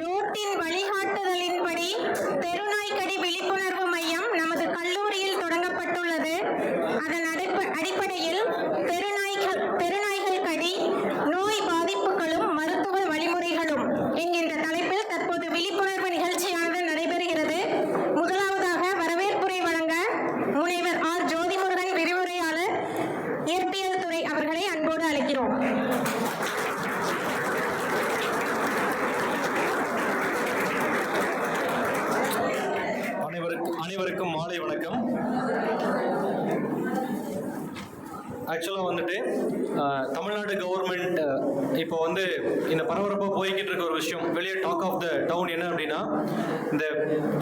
டோட்டின் வழி தெருநாய்க்கடி விழிப்புணர்வு மையம் நமது கல்லூரியில் தொடங்கப்பட்டுள்ளது அதன் அடிப்ப- அடிப்படையில் தெருநாய்கள் தெருநாய்கள் கடி நோய் பாதிப்புகளும் மருத்துவ வழிமுறைகளும் என்கின்ற தலைப்பில் தற்போது விழிப்புணர்வு நிகழ்ச்சியானது நடைபெறுகிறது முதலாவதாக வரவேற்புரை வழங்க முனைவர் ஆர் ஜோதிமுருகன் விரிவுரையாளர் இயற்பியல் துறை அவர்களை அன்போடு அழைக்கிறோம் அனைவருக்கும் மாலை வணக்கம். ஆக்சுவலாக வந்துட்டு தமிழ்நாடு கவர்மெண்ட் இப்போ வந்து இந்த பரபரப்பாக போய்கிட்டு இருக்க ஒரு விஷயம் வெளியே டாக் ஆஃப் த டவுன் என்ன அப்படின்னா இந்த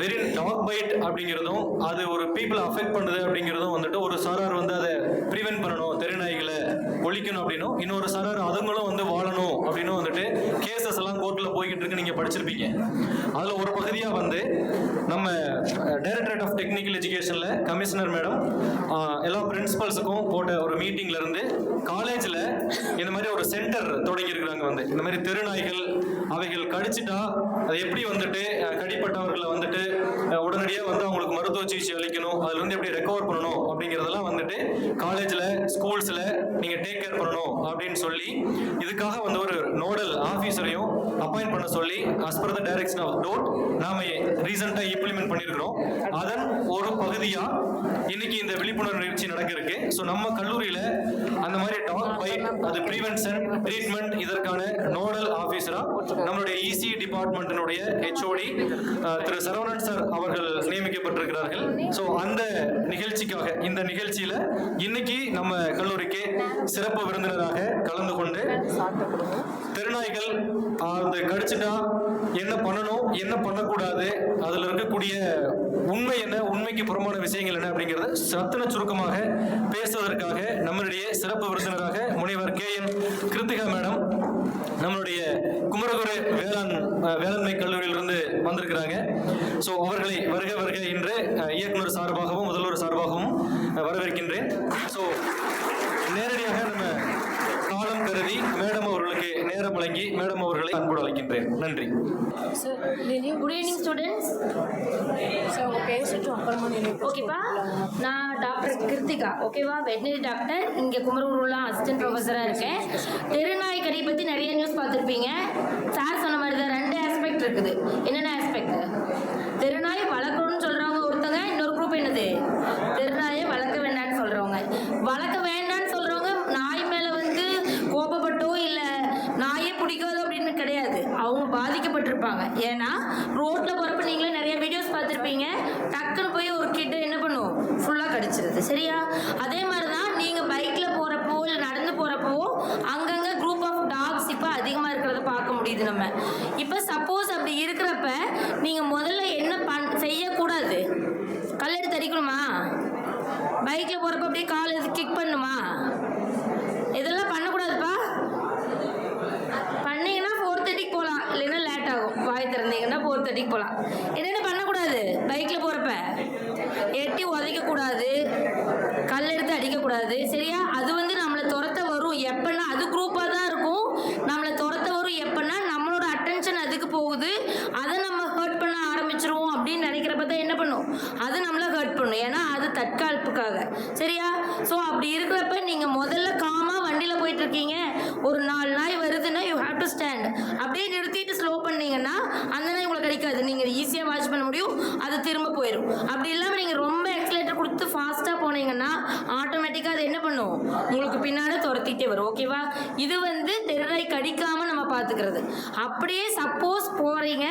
வெரி டாக் பைட் அப்படிங்கிறதும் அது ஒரு பீப்புளை அஃபெக்ட் பண்ணுது அப்படிங்கிறதும் வந்துட்டு ஒரு சாரார் வந்து அதை ப்ரிவென்ட் பண்ணணும் தெருநாய்கள் ஒழிக்கணும் அப்படின்னும். இன்னொரு சரர் அதுங்களும் வந்து வாழணும் அப்படின்னும் வந்துட்டு கேசஸ் எல்லாம் கோர்ட்டில் போய்கிட்டு இருக்கு நீங்கள் படிச்சிருப்பீங்க. அதில் ஒரு பகுதியாக வந்து நம்ம டைரக்டரேட் ஆஃப் டெக்னிக்கல் எஜுகேஷனில் கமிஷனர் மேடம் எல்லா பிரின்சிபல்ஸுக்கும் போட்ட ஒரு மீட்டிங்ல இருந்து காலேஜில் இந்த மாதிரி ஒரு சென்டர் தொடங்கியிருக்கிறாங்க வந்து. இந்த மாதிரி தெருநாய்கள் அவைகள் கடிச்சிட்டா அது எப்படி வந்துட்டு கடிப்பட்டவர்களை வந்துட்டு உடனடியாக வந்து அவங்களுக்கு மருத்துவ சிகிச்சை அளிக்கணும் அதுலேருந்து எப்படி ரெக்கவர் பண்ணணும் அப்படிங்கிறதெல்லாம் வந்துட்டு காலேஜில் ஸ்கூல்ஸில் நீங்கள் டேக் கேர் பண்ணணும் அப்படின்னு சொல்லி இதுக்காக வந்து ஒரு நோடல் ஆஃபீஸரையும் அப்பாயிண்ட் பண்ண சொல்லி as per the direction of DOTE நாம ரீசெண்டாக இம்ப்ளிமெண்ட் பண்ணியிருக்கிறோம் அதன் ஒரு பகுதியாக இன்னைக்கு இந்த விழிப்புணர்வு நிகழ்ச்சி நடக்க இருக்கு ஸோ நம்ம கல்லூரியில் அந்த மாதிரி டாக் பைட் அது ப்ரிவென்ஷன் ட்ரீட்மெண்ட் இதற்கான நோடல் ஆஃபீஸராக நம்மளுடைய இசி டிபார்ட்மெண்ட்டினுடைய ஹெச்ஓடி திரு சரவணன் சார் அவர்கள் நியமிக்கப்பட்டிருக்கிறார்கள். ஸோ அந்த நிகழ்ச்சிக்காக இந்த நிகழ்ச்சியில இன்னைக்கு நம்ம கல்லூரிக்கு சிறப்பு விருந்தினராக கலந்து கொண்டு தெருநாய்கள் அது கடிச்சிட்டா என்ன பண்ணணும் என்ன பண்ணக்கூடாது அதுல இருக்கக்கூடிய உண்மை என்ன உண்மைக்கு புறமான விஷயங்கள் என்ன அப்படிங்கறத சத்தன சுருக்கமாக பேசுவதற்காக நம்மளுடைய சிறப்பு விருந்தினராக முனைவர் கே என் கிருத்திகா மேடம் நம்மளுடைய குமரகுரு வேளாண் வேளாண்மை கல்லூரியிலிருந்து வந்திருக்கிறாங்க. ஸோ அவர்களை வருக வருக என்று அஹ், இயக்குனர் சார்பாகவும் முதல்வர் சார்பாகவும் வரவேற்கின்றேன். ஸோ நேரடியாக நம்ம காலம் கருதி மேடம் அவர்களுக்கு நேரம் வழங்கி மேடம் அவர்களை அன்போடு அழைக்கின்றேன். நன்றி. குட் ஈவினிங் ஸ்டூடெண்ட்ஸ் ஓகேப்பா நான் டாக்டர் கிருத்திகா ஓகேவா வெட்டினரி டாக்டர் இங்கே குமரகுருலாம் அசிஸ்டன்ட் ப்ரொஃபஸராக இருக்கேன். தெருநாய் கறி பற்றி நிறைய நியூஸ் பார்த்துருப்பீங்க. சார் சொன்ன மாதிரி தான் ரெண்டு ஆஸ்பெக்ட் இருக்குது. என்னென்ன ஆஸ்பெக்ட் தெருநாய் வளர்க்கணும்னு சொல்கிறவங்க ஒருத்தங்க இன்னொரு குரூப் என்னது? தெருநாயை வளர்க்க வேண்டாம்னு சொல்கிறவங்க வளர்க்க வேண்டாம்னு சொல்கிறவங்க நாய் மேலே வந்து கோபப்பட்டோ இல்லை நாயே பிடிக்காது அப்படின்னு கிடையாது. அவங்க பாதிக்கப்பட்டிருப்பாங்க. ஏன்னா ரோட்டில் போகிறப்ப நீங்களே நிறைய வீடியோஸ் பார்த்துருப்பீங்க டக்குன்னு போய் ஒரு கிட்ட என்ன பண்ணும் வருது சரியா? அதே மாதிரி தான் நீங்கள் பைக்கில் போகிறப்போ இல்லை நடந்து போகிறப்போ அங்கங்கே குரூப் ஆஃப் டாக்ஸ் இப்போ அதிகமாக இருக்கிறத பார்க்க முடியுது நம்ம. இப்போ சப்போஸ் அப்படி இருக்கிறப்ப நீங்கள் முதல்ல என்ன பண் செய்யக்கூடாது? கல் எடுத்து அடிக்கணுமா? பைக்கில் போகிறப்ப அப்படியே கால் எது கிக் பண்ணுமா? இதெல்லாம் பண்ணக்கூடாதுப்பா. பண்ணீங்கன்னா ஃபோர் தேர்ட்டிக்கு போகலாம் இல்லைன்னா லேட் ஆகும். வாய் திறந்தீங்கன்னா ஃபோர் தேர்ட்டிக்கு போகலாம் என்னென்ன பண்ணக்கூடாது பைக்கில் போகிறப்ப எட்டி உதைக்கக்கூடாது கல் எடுத்து அடிக்கக்கூடாது சரியா அது வந்து நம்மளை துரத்த வரும் எப்பன்னா அது குரூப்பாக தான் இருக்கும் நம்மளை துரத்த வரும் எப்பன்னா நம்மளோட அட்டென்ஷன் அதுக்கு போகுது அதை நம்ம ஹர்ட் பண்ண ஆரம்பிச்சிருவோம் அப்படின்னு நினைக்கிறப்ப தான் அது நம்மளை ஹர்ட் பண்ணும். ஏன்னா அது தற்காப்புக்காக. சரியா? ஸோ அப்படி இருக்கிறப்ப நீங்கள் முதல்ல காமாக வண்டியில் போயிட்டுருக்கீங்க. ஒரு நாலு நாய் வருதுன்னா யூ ஹேவ் டு ஸ்டாண்ட் அப்படியே நிறுத்திட்டு ஸ்லோ பண்ணீங்கன்னா அந்த நாய் உங்களுக்கு கிடைக்காது நீங்கள் ஈஸியாக வாட்ச் பண்ண முடியும். அது திரும்ப போயிடும் அப்படி இல்லாமல் நீங்கள் ரொம்ப கொடுத்து ஃபாஸ்ட்டாக போனீங்கன்னா ஆட்டோமேட்டிக்காக அது என்ன பண்ணும்? உங்களுக்கு பின்னாடி துரத்திட்டே வரும். ஓகேவா இது வந்து தெருநாய் கடிக்காமல் நம்ம பார்த்துக்கிறது. அப்படியே சப்போஸ் போகிறீங்க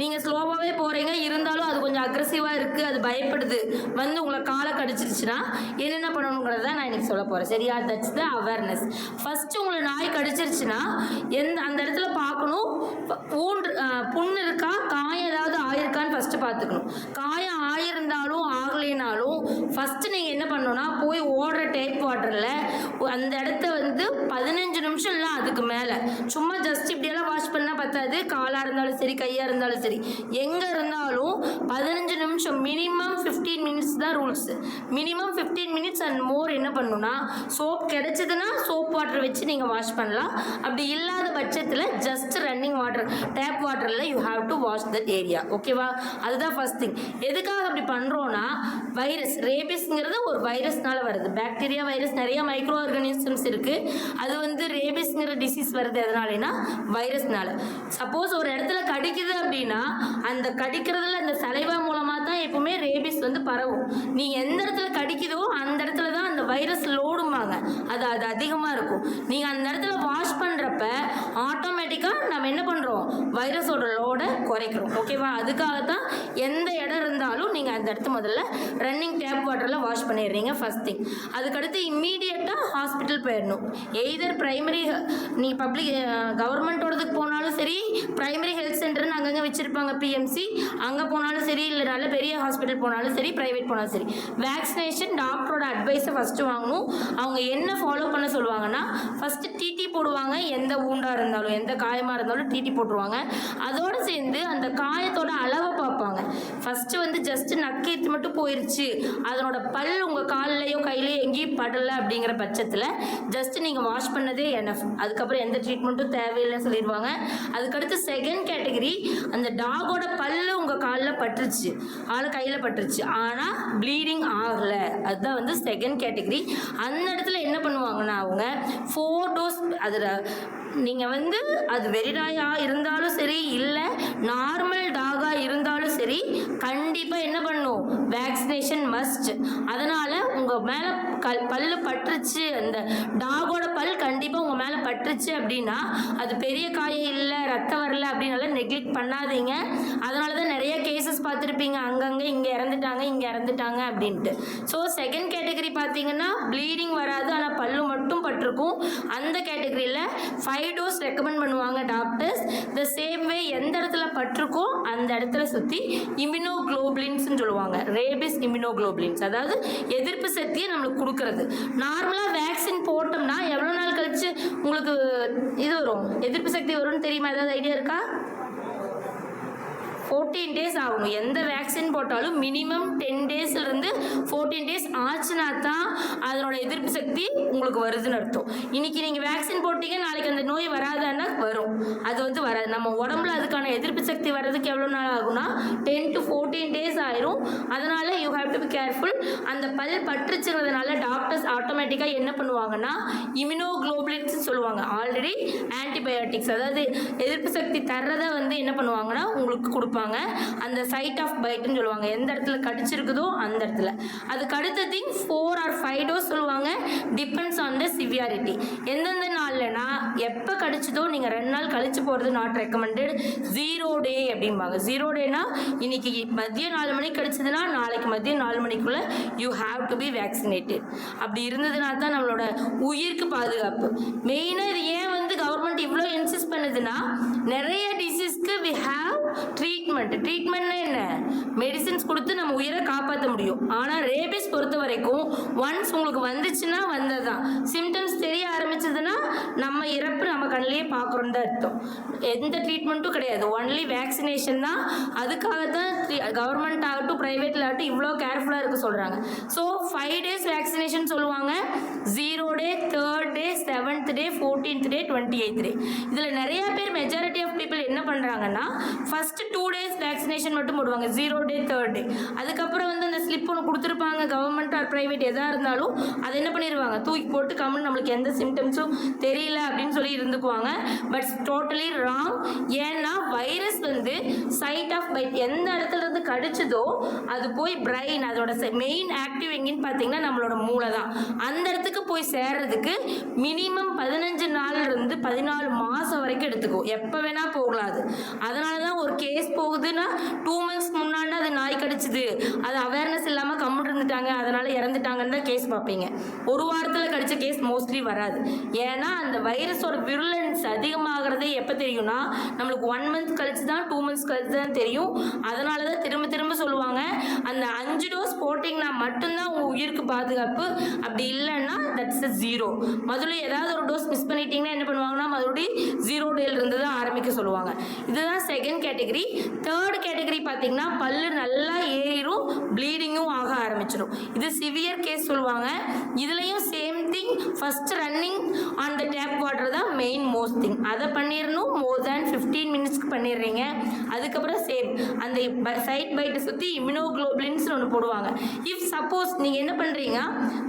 நீங்கள் ஸ்லோவாகவே போகிறீங்க இருந்தாலும் அது கொஞ்சம் அக்ரஸிவாக இருக்குது அது பயப்படுது. வந்து உங்களை காலை கடிச்சிருச்சுன்னா என்னென்ன பண்ணணுங்கிறத நான் இன்னைக்கு சொல்ல போகிறேன் சரியா? தட்ஸ் த அவேர்னஸ் ஃபஸ்ட்டு உங்களை நாய் கடிச்சிருச்சுன்னா எந்த அந்த இடத்துல பார்க்கணும். ஊண்டு புண்ணு இருக்கா? காயம் ஏதாவது ஆயிருக்கான்னு ஃபஸ்ட்டு பார்த்துக்கணும். காயம் ஆயிருந்தாலும் ஆகலைனாலும் ஃபஸ்ட்டு நீங்கள் என்ன பண்ணணும்னா போய் ஓடுற டேப் வாட்டரில் அந்த இடத்த வந்து பதினஞ்சு நிமிஷம் இல்லை அதுக்கு மேலே. சும்மா ஜஸ்ட் இப்படியெல்லாம் வாஷ் பண்ணால் பத்தாது. காலாக இருந்தாலும் சரி கையாக இருந்தாலும் சரி. எங்கே இருந்தாலும் பதினஞ்சு நிமிஷம் மினிமம் ஃபிஃப்டீன் மினிட்ஸ் தான் rules minimum fifteen minutes and more என்ன பண்ணணும்னா சோப் கிடச்சிதுன்னா சோப் வாட்டர் வச்சு நீங்கள் வாஷ் பண்ணலாம். அப்படி இல்லாத பட்சத்தில் ஜஸ்ட் ரன்னிங் வாட்டர் டேப் வாட்டரில் you have to wash that area ஓகேவா அதுதான் ஃபர்ஸ்ட் திங் எதுக்காக அப்படி பண்ணுறோன்னா வைரஸ் ரேபிஸ்ங்கிறது ஒரு வைரஸ்னால வருது. பாக்டீரியா வைரஸ் நிறைய மைக்ரோ ஆர்கானிசம்ஸ் இருக்குது அது வந்து ரேபிஸ்ங்கிற டிசீஸ் வருது எதனாலனா வைரஸ்னால சப்போஸ் ஒரு இடத்துல கடிக்குது அப்படின்னா அந்த கடிக்கிறதுல அந்த சலைவா மூலமாக தான் எப்பவுமே ரேபிஸ் வந்து பரவும். நீ எந்த இடத்துல கடிக்குதோ அந்த இடத்துல தான் அந்த வைரஸ் லோடும்பாங்க அது அது அதிகமாக இருக்கும். நீங்கள் அந்த இடத்துல வாஷ் பண்ணுறப்ப ஆட்டோமேட்டிக்காக நம்ம என்ன பண்ணுறோம் வைரஸோட குறைக்கணும். ஓகேவா அதுக்காக தான் எந்த இடம் இருந்தாலும் நீங்கள் அந்த இடத்த முதல்ல ரன்னிங் டேப் வாட்டரில் வாஷ் பண்ணிடுறீங்க ஃபஸ்ட் திங் அதுக்கடுத்து இம்மீடியட்டாக ஹாஸ்பிட்டல் போயிடணும். எய்தர் ப்ரைமரி நீ பப்ளிக் கவர்மெண்ட்டோடதுக்கு போனாலும் சரி ப்ரைமரி ஹெல்த் சென்டர்னு அங்கங்கே வச்சுருப்பாங்க பிஎம்சி அங்கே போனாலும் சரி இல்லை நல்ல பெரிய ஹாஸ்பிட்டல் போனாலும் சரி ப்ரைவேட் போனாலும் சரி. வேக்சினேஷன் டாக்டரோட அட்வைஸை ஃபஸ்ட்டு வாங்கணும். அவங்க என்ன ஃபாலோ பண்ண சொல்லுவாங்கன்னா ஃபஸ்ட்டு டிடி போடுவாங்க. எந்த ஊண்டாக இருந்தாலும் எந்த காயமாக இருந்தாலும் டிடி போட்டுருவாங்க. அதோடு சேர்ந்து அந்த காயத்தோட அளவை பார்ப்பாங்க. ஃபஸ்ட்டு வந்து ஜஸ்ட் நக்கேத்து மட்டும் போயிருச்சு. அதனோட பல் உங்கள் கால்லையோ கையிலையோ எங்கேயும் படலை அப்படிங்கிற பட்சத்தில் ஜஸ்ட் நீங்கள் வாஷ் பண்ணதே என்எஃப் அதுக்கப்புறம் எந்த ட்ரீட்மெண்ட்டும் தேவையில்லைன்னு சொல்லிடுவாங்க. அதுக்கடுத்து செகண்ட் கேட்டகரி அந்த டாகோட பல்லு உங்கள் காலில் பட்டுருச்சு. ஆள் கையில் பட்டுருச்சு. ஆனால் ப்ளீடிங் ஆகலை. அதுதான் வந்து செகண்ட் கேட்டகரி அந்த இடத்துல என்ன பண்ணுவாங்கன்னா அவங்க ஃபோர் டோஸ் அதில் நீங்கள் வந்து அது வெறிநாயாக இருந்தாலும் சரி இல்லை நார்மல் டாகாக இருந்தாலும் சரி கண்டிப்பாக என்ன பண்ணும்? வேக்சினேஷன் மஸ்ட் அதனால் உங்கள் மேலே கல் பல்லு பட்டுருச்சு அந்த டாகோட பல் கண்டிப்பாக உங்கள் மேலே பட்டுருச்சு அப்படின்னா அது பெரிய காயம் இல்லை ரத்தம் வரல அப்படின்னால நெக்லெக்ட் பண்ணாதீங்க. அதனால தான் நிறைய கேசஸ் பார்த்துருப்பீங்க. அங்கங்கே இங்கே இறந்துட்டாங்க இங்கே இறந்துட்டாங்க அப்படின்ட்டு. ஸோ செகண்ட் கேட்டகரி பார்த்தீங்கன்னா ப்ளீடிங் வராது ஆனால் பல்லு மட்டும் பட்டிருக்கும். அந்த கேட்டகரியில் ஃபைவ் டோஸ் ரெக்கமெண்ட் பண்ணுவாங்க டாக்டர்ஸ் த சேம் வே எந்த இடத்துல பட்டிருக்கோ அந்த இடத்துல சுற்றி இம்யூனோக்ளோபிளின்ஸ்னு சொல்லுவாங்க. ரேபிஸ் இம்யூனோக்ளோபிளின்ஸ் அதாவது எதிர்ப்பு சக்தியை நம்மளுக்கு கொடுக்கறது. நார்மலாக வேக்சின் போட்டோம்னா எவ்வளோ நாள் கழித்து உங்களுக்கு இது வரும்? எதிர்ப்பு சக்தி வரும்னு தெரியுமா? ஏதாவது ஐடியா இருக்கா? ஃபோர்டீன் டேஸ் ஆகும். எந்த வேக்சின் போட்டாலும் மினிமம் டென் டேஸ்லேருந்து ஃபோர்டீன் டேஸ் ஆச்சுனா தான் அதனோட எதிர்ப்பு சக்தி உங்களுக்கு வருதுன்னு அர்த்தம். இன்னைக்கு நீங்கள் வேக்சின் போட்டீங்க நாளைக்கு அந்த நோய் வராதான்னா வரும். அது வந்து வராது. நம்ம உடம்புல அதுக்கான எதிர்ப்பு சக்தி வர்றதுக்கு எவ்வளோ நாள் ஆகும்னா டென் டு ஃபோர்டீன் டேஸ் ஆயிரும். அதனால you have to be careful அந்த பல் பற்றுச்சுங்கிறதுனால டாக்டர்ஸ் ஆட்டோமேட்டிக்காக என்ன பண்ணுவாங்கன்னா இம்யூனோக்ளோபுலின்ஸ் சொல்லுவாங்க. ஆல்ரெடி ஆன்டிபயோட்டிக்ஸ் அதாவது எதிர்ப்பு சக்தி தர்றதை வந்து என்ன பண்ணுவாங்கன்னா உங்களுக்கு கொடுப்பாங்க. அந்த சைட் ஆஃப் பைட்னு சொல்லுவாங்க. எந்த இடத்துல கடிச்சிருக்குதோ அந்த இடத்துல. அதுக்கு அடுத்த thing four or five dose சொல்லுவாங்க. டிபெண்ட்ஸ் ஆன் த சிவியாரிட்டி எந்தெந்த நாள்லனா எப்போ கடிச்சதோ நீங்கள் ரெண்டு நாள் கழிச்சு போகிறது நாட் ரெக்கமெண்டட் ஜீரோ டே அப்படிம்பாங்க. ஜீரோ டேனா இன்னைக்கு மதியம் நாலு மணிக்கு கடிச்சதுன்னா நாளைக்கு மதியம் நாலு மணிக்குள்ள you have to be vaccinated அப்படி இருந்ததுனா தான் நம்மளோட உயிருக்கு பாதுகாப்பு. மெயினாக இது ஏன் வந்து கவர்மெண்ட் இவ்வளோ இன்சிஸ்ட் பண்ணுதுன்னா நிறைய டிசீஸ்க்கு வி ஹாவ் ட்ரீட்மெண்ட் ட்ரீட்மெண்ட்னா என்ன? மெடிசின்ஸ் கொடுத்து நம்ம உயிரை காப்பாற்ற முடியும். ஆனால் ரேபிஸ் பொறுத்த வரைக்கும் ஒன்ஸ் உங்களுக்கு வந்துச்சுன்னா வந்ததுதான். சிம்டம்ஸ் தெரிய ஆரம்பிச்சதுன்னா நம்ம இறப்பு நம்ம கண்ணிலேயே பார்க்குறோம் தான் அர்த்தம். எந்த ட்ரீட்மெண்ட்டும் கிடையாது. ஒன்லி வேக்சினேஷன் தான். அதுக்காக தான் கவர்மெண்ட் ஆகட்டும் ப்ரைவேட்டில் ஆகட்டும் இவ்வளோ கேர்ஃபுல்லாக இருக்க சொல்கிறாங்க ஸோ ஃபைவ் டேஸ் வேக்சினேஷன் சொல்லுவாங்க. Zero day third day seventh day fourteenth day twenty eighth day இதில் நிறைய பேர் மெஜாரிட்டி பண்ணுறாங்கன்னா ஃபஸ்ட்டு டூ டேஸ் வேக்சினேஷன் மட்டும் போடுவாங்க. ஜீரோ டே தேர்ட் டே அதுக்கப்புறம் வந்து அந்த ஸ்லிப் ஒன்று கொடுத்துருப்பாங்க கவர்மெண்ட் ஆர் ப்ரைவேட் எதாக இருந்தாலும் அதை என்ன பண்ணிடுவாங்க தூக்கி போட்டு கம்மன் நம்மளுக்கு எந்த சிம்டம்ஸும் தெரியல அப்படின்னு சொல்லி இருந்துக்குவாங்க. பட் டோட்டலி ராங் ஏன்னா வைரஸ் வந்து சைட் ஆஃப் பைட் எந்த இடத்துல இருந்து கடிச்சதோ அது போய் பிரைன் அதோட மெயின் ஆக்டிவ் எங்கேன்னு பார்த்தீங்கன்னா நம்மளோட மூளை தான். அந்த இடத்துக்கு போய் சேர்றதுக்கு மினிமம் பதினஞ்சு நாள்ல இருந்து பதினாலு மாதம் வரைக்கும் எடுத்துக்கும் எப்போ வேணால் போகலாம் அது. அதனால தான் ஒரு கேஸ் போகுதுன்னா டூ மந்த்ஸ் முன்னாடி அது நாய் கடிச்சுது. அது அவேர்னஸ் இல்லாமல் கம்முட்டு இருந்துட்டாங்க. அதனால இறந்துட்டாங்கன்னு தான் கேஸ் பார்ப்பீங்க. ஒரு வாரத்தில் கடிச்ச கேஸ் மோஸ்ட்லி வராது. ஏன்னா அந்த வைரஸோட விருலன்ஸ் அதிகமாகிறதே எப்போ தெரியும்னா நம்மளுக்கு ஒன் மந்த் கழிச்சு தான் டூ மந்த்ஸ் கழிச்சு தான் தெரியும். அதனால தான் திரும்ப திரும்ப சொல்லுவாங்க அந்த அஞ்சு டோஸ் போட்டிங்கன்னா மட்டும்தான் உங்கள் உயிருக்கு பாதுகாப்பு. அப்படி இல்லைன்னா தட்ஸ் அ ஜீரோ முதல்ல ஏதாவது ஒரு டோஸ் மிஸ் பண்ணிட்டீங்கன்னா என்ன பண்ணுவாங்கன்னா மறுபடியும் ஜீரோ டேல இருந்து தான் ஆரம்பிக்க சொல்லுவாங்க. இதுதான் செகண்ட் கேட்டகரி தேர்ட் கேட்டகரி பார்த்தீங்கன்னா பல்லு நல்லா ஏறிடும் ப்ளீடிங்கும் ஆகும். ஆரம்பிச்சிடும் இது சிவியர் கேஸ் சொல்லுவாங்க. இதுலேயும் same thing first running on the tap water தான் மெயின் மோஸ்ட் திங் அதை பண்ணிடணும் மோர் தேன் ஃபிஃப்டீன் மினிட்ஸ்க்கு பண்ணிடுறீங்க அதுக்கப்புறம் சேம் அந்த சைட் பைட்டை சுற்றி இம்யூனோக்ளோபிளின்ஸ் ஒன்று போடுவாங்க. இஃப் சப்போஸ் நீங்கள் என்ன பண்ணுறீங்க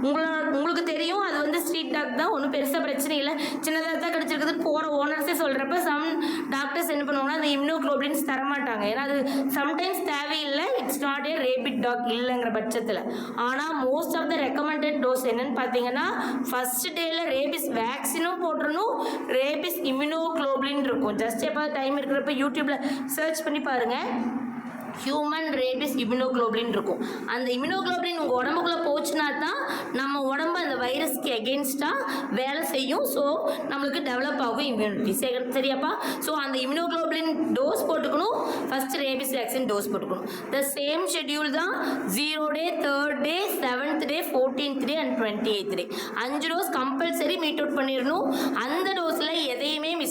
உங்களோட உங்களுக்கு தெரியும். அது வந்து ஸ்ட்ரீட் டாக் தான். ஒன்றும் பெருசாக பிரச்சனை இல்லை. சின்னதாக தான் கிடச்சிருக்குதுன்னு போகிற ஓனர்ஸே சொல்கிறப்ப சம் டாக்டர்ஸ் என்ன பண்ணுவாங்கன்னா அந்த இம்யூனோக்ளோபிளின்ஸ் தரமாட்டாங்க. ஏன்னா அது சம்டைம்ஸ் தேவையில்லை. It's not a rabid dog இல்லைங்கிற பட்சத்தில். ஆனால் most of the recommended dose என்னன்னு பார்த்தீங்கன்னா ஃபர்ஸ்ட் டேல ரேபிஸ் வேக்சினும் போட்டுறணும் ரேபிஸ் இம்யூனோக்ளோபிளின் இருக்கும். ஜஸ்ட் எப்போ டைம் இருக்கிறப்ப யூடியூப்பில் சர்ச் பண்ணி பாருங்கள் ஹியூமன் ரேபிஸ் இம்யூனோக்ளோபின் இருக்கும். அந்த இம்யூனோக்ளோபின் உங்கள் உடம்புக்குள்ளே போச்சுன்னா தான் நம்ம உடம்பு அந்த வைரஸ்க்கு எகென்ஸ்டாக வேலை செய்யும். ஸோ நம்மளுக்கு டெவலப் ஆகும் இம்யூனிட்டி சரியாப்பா? ஸோ அந்த இம்யூனோக்ளோபின் டோஸ் போட்டுக்கணும். ஃபஸ்ட் ரேபிஸ் வேக்சின் டோஸ் போட்டுக்கணும். த சேம் ஷெட்யூல் தான் zero day third day seventh day fourteenth day and twenty eighth day அஞ்சு டோஸ் கம்பல்சரி மீட் அவுட் பண்ணிடணும். அந்த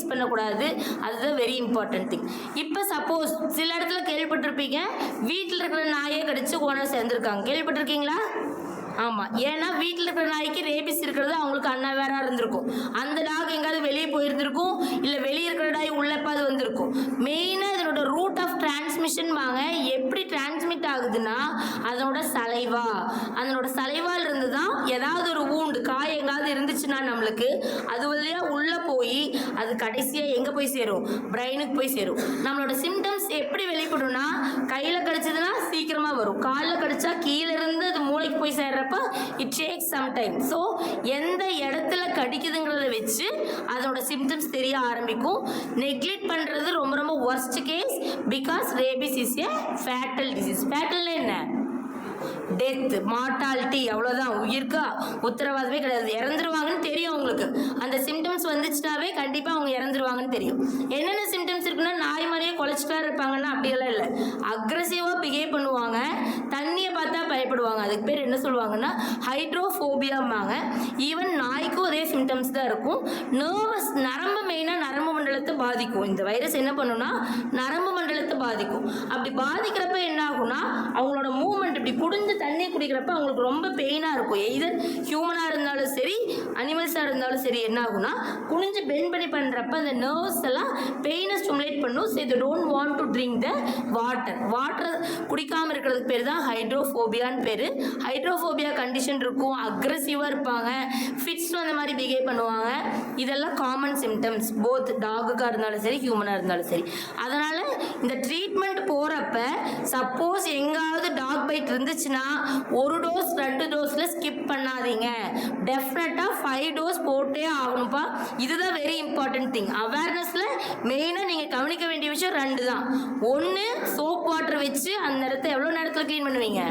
பண்ணக்கூடாது. அதுதான் வெரி இம்பார்ட்டன்ட் திங் இப்போ சப்போஸ் சில இடத்துல கேள்விப்பட்டிருப்பீங்க. வீட்டில் இருக்கிற நாயே கடிச்சு ஓனர் சேர்ந்துருக்காங்க. கேள்விப்பட்டிருக்கீங்களா? ஆமாம் ஏன்னா வீட்டில் இருக்கிற நாய்க்கு ரேபிஸ் இருக்கிறது அவங்களுக்கு அன்னவேரா இருந்திருக்கும். அந்த டாக் எங்காவது வெளியே போயிருந்திருக்கும். இல்லை வெளியே இருக்கிற நாய் உள்ளப்பாது வந்திருக்கும். மெயினாக இதனோட ரூட் ஆஃப் டிரான்ஸ்மிஷன் வாங்க எப்படி டிரான்ஸ்மிட் ஆகுதுன்னா அதனோட சலைவா. அதனோட சலைவால் இருந்து தான் ஏதாவது ஒரு ஊண்டு காய் எங்காவது இருந்துச்சுன்னா நம்மளுக்கு அது வழியாக உள்ளே போய் அது கடைசியாக எங்கே போய் சேரும்? பிரெயினுக்கு போய் சேரும். நம்மளோட சிம்டம்ஸ் எப்படி வெளிப்படும்னா கையில் கடிச்சதுன்னா சீக்கிரமாக வரும். காலில் கடிச்சா கீழே இருந்து அது மூளைக்கு போய் சேர்றப்ப it take some time so எந்த இடத்துல கடிக்குதுங்கிறத வச்சு அதோட சிம்டம்ஸ் தெரிய ஆரம்பிக்கும். நெக்லெக்ட் பண்ணுறது ரொம்ப ரொம்ப worst case because rabies is a fatal disease ஃபேட்டல்னா என்ன? டெத் மார்டாலிட்டி அவ்வளோதான் உயிர்க்கா உத்தரவாதமே கிடையாது. இறந்துருவாங்கன்னு தெரியும் அவங்களுக்கு. அந்த சிம்டம்ஸ் வந்துச்சுனாவே கண்டிப்பாக அவங்க இறந்துருவாங்கன்னு தெரியும். என்னென்ன சிம்டம்ஸ் இருக்குன்னா நாய் மாதிரியே குலைச்சிட்டா இருப்பாங்கன்னா அப்படியெல்லாம் இல்லை. அக்ரஸிவாக பிஹேவ் பண்ணுவாங்க. பயப்படுவாங்க. அதுக்கு பேர் என்ன சொல்லுவாங்கன்னா ஹைட்ரோஃபோபியாம்பாங்க ஈவன் நாய்க்கும் அதே சிம்டம்ஸ் தான் இருக்கும். நர்வஸ் நரம்பு மெயினாக நரம்பு மண்டலத்தை பாதிக்கும். இந்த வைரஸ் என்ன பண்ணுன்னா நரம்பு மண்டலத்தை பாதிக்கும். அப்படி பாதிக்கிறப்ப என்ன ஆகும்னா அவங்களோட மூவ்மெண்ட் இப்படி குடிஞ்சு தண்ணி குடிக்கிறப்ப அவங்களுக்கு ரொம்ப பெயினாக இருக்கும். எய்தர் ஹியூமனாக இருந்தாலும் சரி அனிமல்ஸாக இருந்தாலும் சரி என்ன ஆகும்னா குனிஞ்சு பெண்ட் பண்ணி பண்ணுறப்ப அந்த நர்வ்ஸ் எல்லாம் பெயினை ஸ்டிமுலேட் பண்ணும். ஸோ இது don't want to drink the water water குடிக்காமல் இருக்கிறதுக்கு பேர் தான் ஹைட்ரோஃபோபியான்னு பேர் ஹைட்ரோஃபோபியா கண்டிஷன் இருக்கும் அக்ரெசிவாக இருப்பாங்க ஃபிட்ஸ் அந்த மாதிரி பிஹேவ் பண்ணுவாங்க. இதெல்லாம் காமன் சிம்டம்ஸ் போத் டாகுக்காக இருந்தாலும் சரி ஹியூமனாக இருந்தாலும் சரி. அதனால் இந்த ட்ரீட்மெண்ட் போகிறப்ப சப்போஸ் எங்காவது டாக் பைட் இருந்துச்சுன்னா ஒரு டோஸ் ரெண்டு டோஸில் ஸ்கிப் பண்ணாதீங்க. டெஃபினட்டாக ஃபைவ் டோஸ் போட்டே ஆகணும்ப்பா. இதுதான் வெரி இம்பார்ட்டன்ட் திங் அவேர்னஸில் மெயினாக நீங்கள் கவனிக்க வேண்டிய விஷயம் ரெண்டு தான் ஒன்று சோப் வாட்டர் வச்சு அந்த இடத்த எவ்வளோ நேரத்தில் க்ளீன் பண்ணுவீங்க?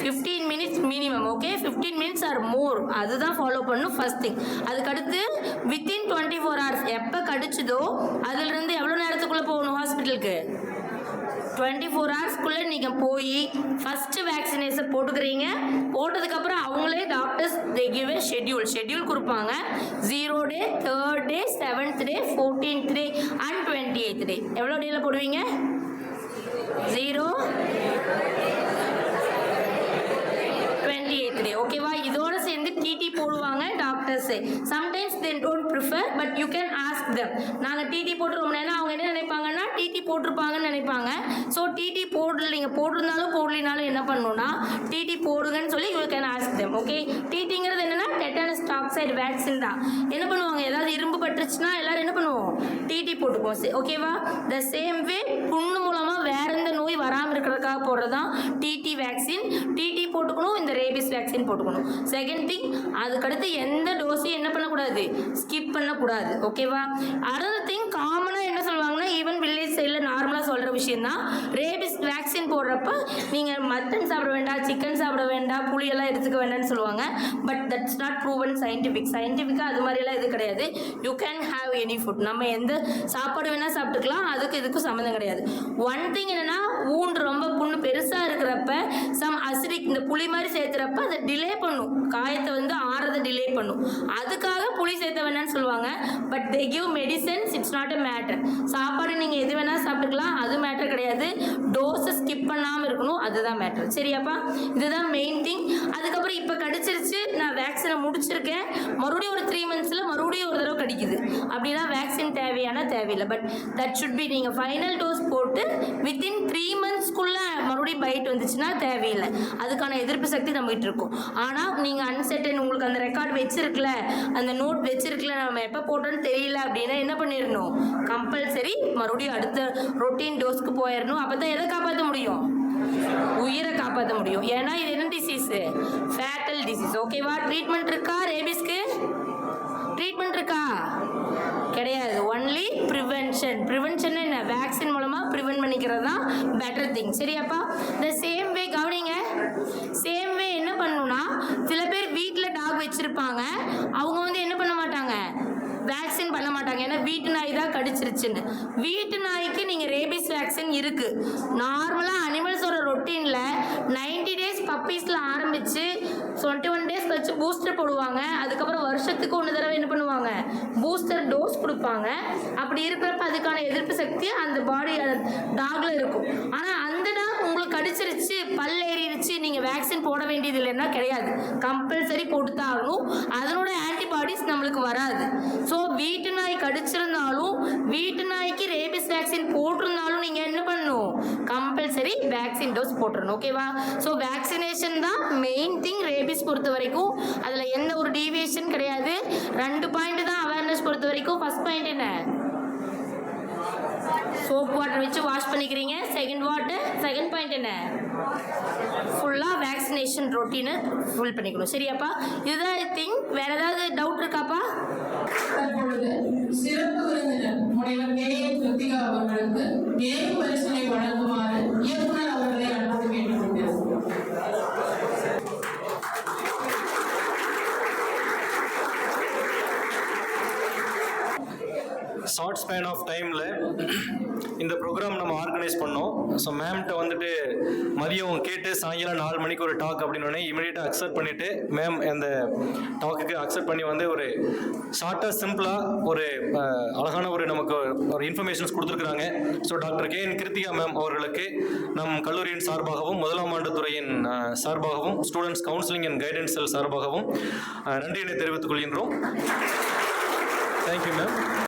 Fifteen minutes minimum okay fifteen minutes or more அதுதான் ஃபாலோ பண்ணும் ஃபர்ஸ்ட் திங் அதுக்கடுத்து வித்தின் டுவெண்ட்டி ஃபோர் ஹவர்ஸ் எப்போ கடிச்சதோ அதுலேருந்து எவ்வளோ நேரத்துக்குள்ளே போகணும் ஹாஸ்பிட்டலுக்கு டுவெண்ட்டி ஃபோர் ஹவர்ஸ்க்குள்ளே நீங்கள் போய் ஃபஸ்ட்டு வேக்சினேஷன் போட்டுக்கிறீங்க. போட்டதுக்கப்புறம் அவங்களே doctors they give a schedule schedule கொடுப்பாங்க. Zero day third day seventh day fourteenth day and twenty eighth day எவ்வளோ டேயில் போடுவீங்க? ஜீரோ டுவெண்ட்டி எய்த் டே ஓகேவா இதோட சேர்ந்து டிடி போடுவாங்க doctors sometimes they don't prefer but you can ask them நாங்கள் TT போட்டிருக்கோம் நேரம் அவங்க என்ன நினைப்பாங்கன்னா டிடி போட்டிருப்பாங்கன்னு நினைப்பாங்க. ஸோ டிடி போடல நீங்கள் போட்டிருந்தாலும் போடலினாலும் என்ன பண்ணணும்னா டிடி போடுங்கன்னு சொல்லி you can ask them okay டிடிங்கிறது என்னன்னா டெட்டானஸ் டாக்சைடு வேக்சின் தான். என்ன பண்ணுவாங்க? ஏதாவது இரும்பு பட்டுருச்சுன்னா எல்லாரும் என்ன பண்ணுவோம்? டிடி போட்டுக்குவோம் சரி ஓகேவா த சேம் வே புண்ணு மூலமாக வேற எந்த நோய் வராமல் இருக்கிறதுக்காக போடுறது தான் டிடி வேக்சின் டிடி போட்டுக்கணும் இந்த ரேபிஸ் வேக்சின் போட்டுக்கணும். செகண்ட் திங் அதுக்கடுத்து எந்த டோஸையும் என்ன பண்ணக்கூடாது? ஸ்கிப் பண்ணக்கூடாது. ஓகேவா அடுத்த திங் காமனாக என்ன சொல்லுவாங்கன்னா ஈவன் வில்லேஜ் சைடில் நார்மலாக சொல்கிற விஷயம் தான் ரேபிஸ் வேக்சின் போடுறப்ப நீங்கள் மட்டன் சாப்பிட வேண்டாம் சிக்கன் சாப்பிட வேண்டாம் புளியெல்லாம் எடுத்துக்க வேண்டாம்னு சொல்லுவாங்க. But that's not proven scientific சயின்டிஃபிக்காக அது மாதிரிலாம் இது கிடையாது. You can have any food நம்ம எந்த சாப்பாடு வேணால் சாப்பிட்டுக்கலாம் அதுக்கு இதுக்கும் சம்மந்தம் கிடையாது. ஒன் திங் என்னென்னா ஊண்டு ரொம்ப புண்ணு பெருசாக இருக்கிறப்ப சம் அசிடிக் இந்த புளி மாதிரி சேர்த்துறப்ப அதை டிலே பண்ணும். காயத்தை வந்து ஆறதை டிலே பண்ணும். அதுக்காக புளி சேர்த்த வேணாம்னு சொல்லுவாங்க. But they give medicines it's not a matter சாப்பாடு நீங்கள் எது வேணால் சாப்பிட்டுக்கலாம் அது மேட்டர் கிடையாது. டோஸை ஸ்கிப் பண்ணாமல் இருக்கணும் அதுதான் மேட்டர் சரியாப்பா? இதுதான் மெயின் திங் அதுக்கப்புறம் இப்போ கடிச்சிருச்சு நான் வேக்சினை முடிச்சிருக்கேன். மறுபடியும் ஒரு த்ரீ மந்த்ஸில் மறுபடியும் ஒரு தடவை கடிக்குது. அப்படின்னா வேக்சின் தேவையான தேவையில்லை. பட் தட் சுட் பி நீங்கள் ஃபைனல் டோஸ் போட்டு வித்தின் த்ரீ மந்த்ஸ்க்குள்ளே மறுபடியும் பைட் வந்துச்சுன்னா தேவையில்லை. அதுக்கான எதிர்ப்பு சக்தி நம்மகிட்ட இருக்கும். ஆனால் நீங்கள் அன்செட்டன் உங்களுக்கு அந்த ரெக்கார்ட் வச்சிருக்கல அந்த நோட் வச்சிருக்கல நம்ம எப்போ போட்டோன்னு தெரியல அப்படின்னா என்ன பண்ணிடணும்? கம்பல்சரி மறுபடியும் அடுத்த ரொட்டீன் டோஸ்க்கு போயிடணும். அப்போ தான் எதை காப்பாற்ற முடியும்? உயிரை காப்பாற்ற முடியும். ஏன்னா இது என்ன டிசீஸு ஃபேட்டல் டிசீஸ் ஓகேவா ட்ரீட்மெண்ட் இருக்கா ரேபிஸ்க்கு ட்ரீட்மெண்ட் இருக்கா? கிடையாது. ஒன்லி ப்ரிவென்ஷன் ப்ரிவென்ஷன் என்ன? வேக்சின் மூலமாக ப்ரிவென்ட் பண்ணிக்கிறது தான் பெட்டர் திங் சரியாப்பா? இந்த சேம் வே கவனிங்க. சேம் வே என்ன பண்ணணும்னா சில பேர் வீட்டில் டாக் வச்சுருப்பாங்க. அவங்க வந்து என்ன பண்ண மாட்டாங்க? வேக்சின் பண்ண மாட்டாங்க. ஏன்னா வீட்டு நாய் தான் கடிச்சிருச்சுன்னு. வீட்டு நாய்க்கு நீங்கள் ரேபிஸ் வேக்சின் இருக்குது நார்மலாக அனிமல்ஸோட ரொட்டீனில் நைன்டி டேஸ் பப்பீஸில் ஆரம்பித்து டுவெண்ட்டி ஒன் டேஸ் கழிச்சு பூஸ்டர் போடுவாங்க. அதுக்கப்புறம் வருஷத்துக்கு ஒன்று தடவை என்ன பண்ணுவாங்க? பூஸ்டர் டோஸ் கொடுப்பாங்க. அப்படி இருக்கிறப்ப அதுக்கான எதிர்ப்பு சக்தி அந்த பாடி டாக்ல இருக்கும். ஆனால் அந்த டாக் கடிச்சிருச்சு பல் ஏறிடுச்சு நீங்கள் வேக்சின் போட வேண்டியது இல்லைன்னா கிடையாது. கம்பல்சரி போட்டு தான் ஆகணும். அதனோட ஆன்டிபாடிஸ் நம்மளுக்கு வராது. ஸோ வீட்டு நாய் கடிச்சிருந்தாலும் வீட்டு நாய்க்கு ரேபிஸ் வேக்சின் போட்டிருந்தாலும் நீங்கள் என்ன பண்ணணும்? கம்பல்சரி வேக்சின் டோஸ் போட்டுடணும் ஓகேவா ஸோ வேக்சினேஷன் தான் மெயின் திங் ரேபிஸ் பொறுத்த வரைக்கும். அதில் எந்த ஒரு டீவியேஷன் கிடையாது. ரெண்டு பாயிண்ட் தான் அவேர்னஸ் பொறுத்த வரைக்கும். ஃபர்ஸ்ட் பாயிண்ட் என்ன? சோப் வாட்டர் வச்சு வாஷ் பண்ணிக்கிறீங்க. செகண்ட் வாட்டர் செகண்ட் பாயிண்ட் என்ன? ஃபுல்லாக வேக்சினேஷன் ரொட்டீனை ஃபுல் பண்ணிக்கணும். சரியாப்பா? இதுதான் திங் வேற ஏதாவது டவுட் இருக்காப்பா? சிறப்பு விருந்தினர் முனைவர் கே. ஏ. கிருத்திகா அவர்களுக்கு நினைவு பரிசினை வழங்குமாறு இயக்குனர் அவர்களை அனுப்ப வேண்டும் ஷார்ட் ஸ்பேன் ஆஃப் டைமில் இந்த ப்ரோக்ராம் நம்ம ஆர்கனைஸ் பண்ணோம். ஸோ மேம்கிட்ட வந்துட்டு மதியம் கேட்டு சாயங்காலம் நாலு மணிக்கு ஒரு டாக் அப்படின்னு இமீடியட்டாக அக்செப்ட் பண்ணிவிட்டு மேம் அந்த டாக்குக்கு அக்செப்ட் பண்ணி வந்து ஒரு ஷார்ட்டாக சிம்பிளாக ஒரு அழகான ஒரு நமக்கு ஒரு இன்ஃபர்மேஷன்ஸ் கொடுத்துருக்குறாங்க. So doctor K N Krithika ma'am அவர்களுக்கு நம் கல்லூரியின் சார்பாகவும் முதலாம் ஆண்டு துறையின் சார்பாகவும் students counselling and guidance cell சார்பாகவும் நன்றியினை தெரிவித்துக் கொள்கின்றோம். Thank you ma'am